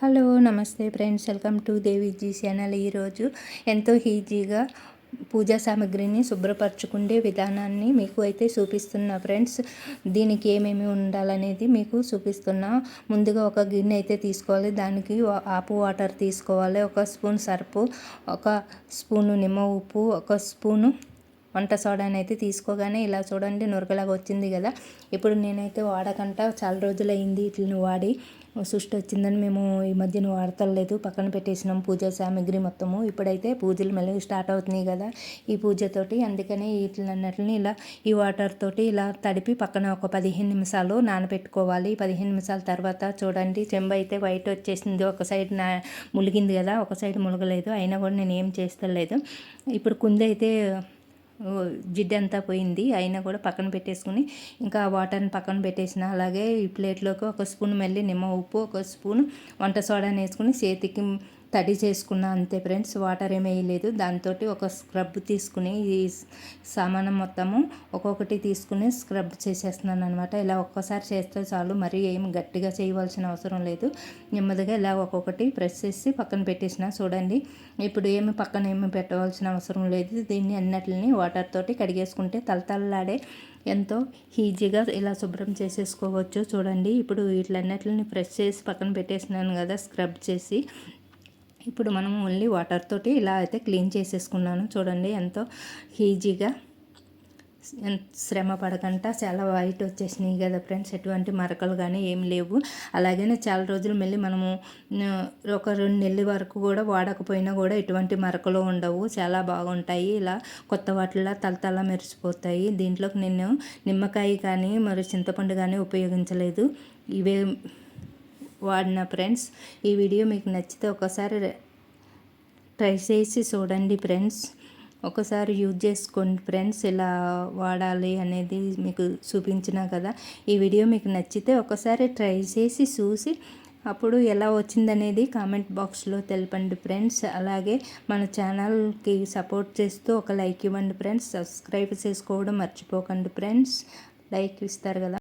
Hello నమస్తే friends. Welcome to Deviji channel. ఈరోజు ఎంతో ఈజీగా పూజా సామాగ్రిని శుభ్రపరచుకునే విధానాన్ని మీకు అయితే చూపిస్తున్నా ఫ్రెండ్స్. దీనికి ఏమేమి ఉండాలనేది మీకు చూపిస్తున్నా. ముందుగా ఒక గిన్నె అయితే తీసుకోవాలి. దానికి ఆపు వాటర్ తీసుకోవాలి. ఒక స్పూన్ సర్పు ఒక స్పూను నిమ్మ ఉప్పు ఒక స్పూను వంట సోడాని అయితే తీసుకోగానే ఇలా చూడండి నురగలాగా వచ్చింది కదా. ఇప్పుడు నేనైతే వాడకంట చాలా రోజులు అయింది ఇట్లని వాడి సుష్టి వచ్చిందని మేము ఈ మధ్యన వాడతలేదు. పక్కన పెట్టేసినాం పూజా సామాగ్రి మొత్తము. ఇప్పుడైతే పూజలు మళ్ళీ స్టార్ట్ అవుతున్నాయి కదా. ఈ పూజతోటి అందుకనే వీటిని ఇట్లన్నట్లని ఇలా ఈ వాటర్ తోటి ఇలా తడిపి పక్కన ఒక పదిహేను నిమిషాలు నానబెట్టుకోవాలి. పదిహేను నిమిషాల తర్వాత చూడండి చెంబ అయితే వైట్ వచ్చేసింది. ఒక సైడ్ నా ములిగింది కదా. ఒక సైడ్ ములగలేదు. అయినా కూడా నేను ఏం చేస్తలేదు. ఇప్పుడు కుందైతే జిడ్డంతా పోయింది. అయినా కూడా పక్కన పెట్టేసుకుని ఇంకా వాటర్ని పక్కన పెట్టేసిన. అలాగే ఈ ప్లేట్లోకి ఒక స్పూన్ మళ్ళీ నిమ్మ ఉప్పు ఒక స్పూన్ వంట సోడాని వేసుకుని చేతికి తడి చేసుకున్న అంతే ఫ్రెండ్స్ వాటర్ ఏమి వేయలేదు. దాంతో ఒక స్క్రబ్ తీసుకుని ఈ సామానం మొత్తము ఒక్కొక్కటి తీసుకుని స్క్రబ్ చేసేస్తున్నాను అనమాట ఇలా ఒక్కసారి చేస్తే చాలు మరి ఏం గట్టిగా చేయవలసిన అవసరం లేదు. నెమ్మదిగా ఇలా ఒక్కొక్కటి ప్రెస్ చేసి పక్కన పెట్టేసిన. చూడండి ఇప్పుడు ఏమి పక్కన ఏమి పెట్టవలసిన అవసరం లేదు. దీన్ని అన్నిటిని వాటర్ తోటి కడిగేసుకుంటే తలతలలాడే ఎంతో ఈజీగా ఇలా శుభ్రం చేసేసుకోవచ్చు. చూడండి ఇప్పుడు వీటిలన్నిటిని ప్రెస్ చేసి పక్కన పెట్టేసినాను కదా స్క్రబ్ చేసి. ఇప్పుడు మనం ఓన్లీ వాటర్ తోటి ఇలా అయితే క్లీన్ చేసేసుకున్నాను. చూడండి ఎంతో ఈజీగా శ్రమ పడకుండా చాలా వైట్ వచ్చేసినాయి కదా ఫ్రెండ్స్. ఎటువంటి మరకలు కానీ ఏం లేవు. అలాగే చాలా రోజులు మళ్ళీ మనము ఒక రెండు నెలల వరకు కూడా వాడకపోయినా కూడా ఎటువంటి మరకలు ఉండవు. చాలా బాగుంటాయి. ఇలా కొత్త వాటిలా తలతల మెరిసిపోతాయి. దీంట్లోకి నేను నిమ్మకాయ కానీ మరి చింతపండు కానీ ఉపయోగించలేదు. ఇవే వాడిన ఫ్రెండ్స్ ఈ వీడియో మీకు నచ్చితే ఒకసారి ట్రై చేసి చూడండి ఫ్రెండ్స్. ఒకసారి యూజ్ చేసుకోండి ఫ్రెండ్స్ ఇలా వాడాలి అనేది మీకు చూపించిన కదా. ఈ వీడియో మీకు నచ్చితే ఒకసారి ట్రై చేసి చూసి అప్పుడు ఎలా వచ్చిందనేది కామెంట్ బాక్స్లో తెలపండి ఫ్రెండ్స్. అలాగే మన ఛానల్కి సపోర్ట్ చేస్తూ ఒక లైక్ ఇవ్వండి ఫ్రెండ్స్. సబ్స్క్రైబ్ చేసుకోవడం మర్చిపోకండి ఫ్రెండ్స్. లైక్ ఇస్తారు కదా.